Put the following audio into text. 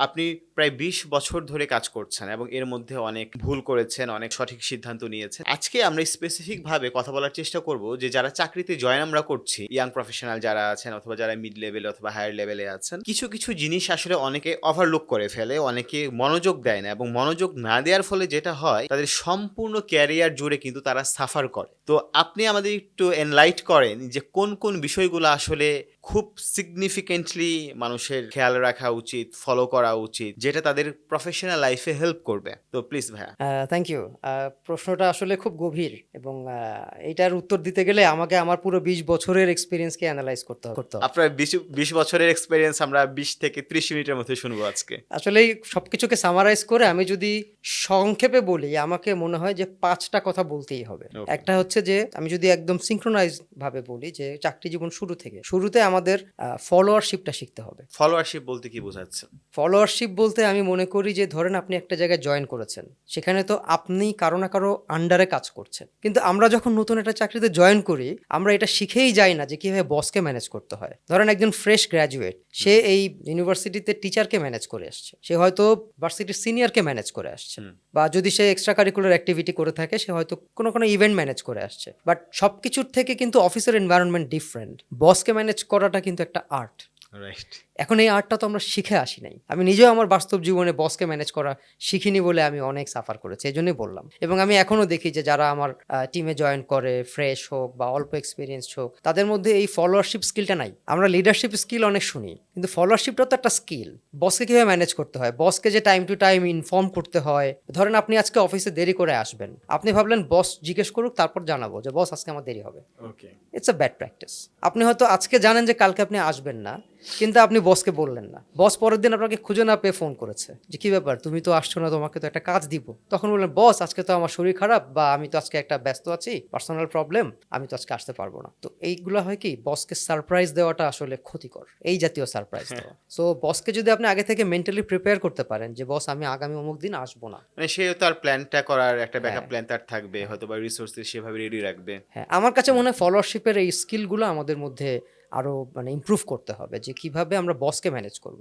আপনি প্রায় বিশ বছর ধরে কাজ করছেন এবং এর মধ্যে অনেক ভুল করেছেন, অনেক সঠিক সিদ্ধান্ত নিয়েছেন। আজকে আমরা স্পেসিফিক ভাবে কথা বলার চেষ্টা করব যে যারা চাকরিতে জয়েন আমরা করছি ইয়াং প্রফেশনাল যারা আছেন অথবা যারা মিড লেভেলে অথবা হায়ার লেভেলে আছেন, কিছু কিছু জিনিস আসলে অনেকে ওভারলুক করে ফেলে, অনেকে মনোযোগ দেয় না এবং মনোযোগ না দেওয়ার ফলে যেটা হয়, তাদের সম্পূর্ণ ক্যারিয়ার জুড়ে কিন্তু তারা সাফার করে। তো আপনি আমাদের একটু এনলাইট করেন যে কোন কোন বিষয়গুলো আসলে খুব সিগনিফিকেন্টলি মানুষের খেয়াল রাখা উচিত ফলো করা উচিত যেটা তাদের প্রফেশনাল লাইফে হেল্প করবে। তো প্লিজ ভাইয়া। থ্যাংক ইউ প্রশ্নটা আসলে খুব গভীর এবং আহ, এইটার উত্তর দিতে গেলে আমাকে আমার পুরো বিশ বছরের এক্সপিরিয়েন্সকে অ্যানালাইজ করতে হবে- করতে হবে। আপনার বিশ বছরের এক্সপিরিয়েন্স আমরা বিশ থেকে ত্রিশ মিনিটের মধ্যে শুনব আজকে। আসলে এই সবকিছুকে সামারাইজ করে আমি যদি সংক্ষেপে বলি আমাকে মনে হয় যে পাঁচটা কথা বলতেই হবে। একটা হচ্ছে যে আমি যদি একদম সিঙ্ক্রোনাইজ ভাবে বলি যে চাকরি জীবন শুরু থেকে শুরুতে আমাদের ফলোয়ারশিপটা শিখতে হবে। ফলোয়ারশিপ বলতে কি বোঝাচ্ছে? ফলোয়ারশিপ বলতে আমি মনে করি যে ধরেন আপনি একটা জায়গায় জয়েন করেছেন সেখানে তো আপনি কারও না কারও আন্ডারে কাজ করছেন। কিন্তু আমরা যখন নতুন একটা চাকরিতে জয়েন করি আমরা এটা শিখেই যাই না যে কীভাবে বসকে ম্যানেজ করতে হয়। ধরেন একজন ফ্রেশ গ্র্যাজুয়েট সে এই ইউনিভার্সিটিতে টিচারকে ম্যানেজ করে আসছে। সে হয়তো ভার্সিটির সিনিয়রকে ম্যানেজ করে আসছে। বা যদি সে এক্সট্রা কারিকুলার অ্যাক্টিভিটি করে থাকে সে হয়তো কোনো কোনো ইভেন্ট ম্যানেজ করে আসছে। বাট সব কিছুর থেকে কিন্তু অফিসের এনভায়রনমেন্ট ডিফারেন্ট বসকে ম্যানেজ করাটা কিন্তু একটা আর্ট এখন এই আর্টটা তো আমরা শিখে আসি নাই। আমি নিজেও আমার বাস্তব জীবনে বসকে ম্যানেজ করা শিখিনি বলে আমি অনেক সাফার করেছি এই জন্যই বললাম। এবং আমি এখনও দেখি যে যারা আমার টিমে জয়েন করে ফ্রেশ হোক বা অল্প এক্সপিরিয়েন্স হোক তাদের মধ্যে এই ফলোয়ারশিপ স্কিলটা নাই। আমরা লিডারশিপ স্কিল অনেক শুনি কিন্তু ফলোয়ারশিপটা তো একটা স্কিল বসকে কীভাবে ম্যানেজ করতে হয়? বসকে যে টাইম টু টাইম ইনফর্ম করতে হয় ধরেন আপনি আজকে অফিসে দেরি করে আসবেন আপনি ভাবলেন বস জিজ্ঞেস করুক তারপর জানাব যে বস আজকে আমার দেরি হবে। ইটস আ ব্যাড প্র্যাকটিস আপনি হয়তো আজকে জানেন যে কালকে আপনি আসবেন না। কিন্তু আপনি বসকে বললেন না। বস পরের দিন আপনাকে খুঁজে না পেয়ে ফোন করেছে। যে কি ব্যাপার? তুমি তো আসছো না তোমাকে তো একটা কাজ দিব। তখন বললেন বস আজকে তো আমার শরীর খারাপ বা আমি তো আজকে একটা ব্যস্ত আছি পার্সোনাল প্রবলেম আমি তো আজকে আসতে পারব না। তো এইগুলো হয় কি বসকে সারপ্রাইজ দেওয়াটা আসলে ক্ষতিকর এই জাতীয় সারপ্রাইজ দেওয়া। সো বসকে যদি আপনি আগে থেকে মেন্টালি প্রিপেয়ার করতে পারেন যে বস আমি আগামী অমুক দিন আসব না। মানে সে তার প্ল্যানটা করার একটা ব্যাকআপ হ্যাঁ। প্ল্যান তার থাকবে হয়তো বা রিসোর্সেস সেভাবে রেডি রাখবে। হ্যাঁ আমার কাছে মনে হয় ফলোয়ারশিপের এই স্কিলগুলো আমাদের মধ্যে আরও মানে ইম্প্রুভ করতে হবে যে কীভাবে আমরা বসকে ম্যানেজ করব।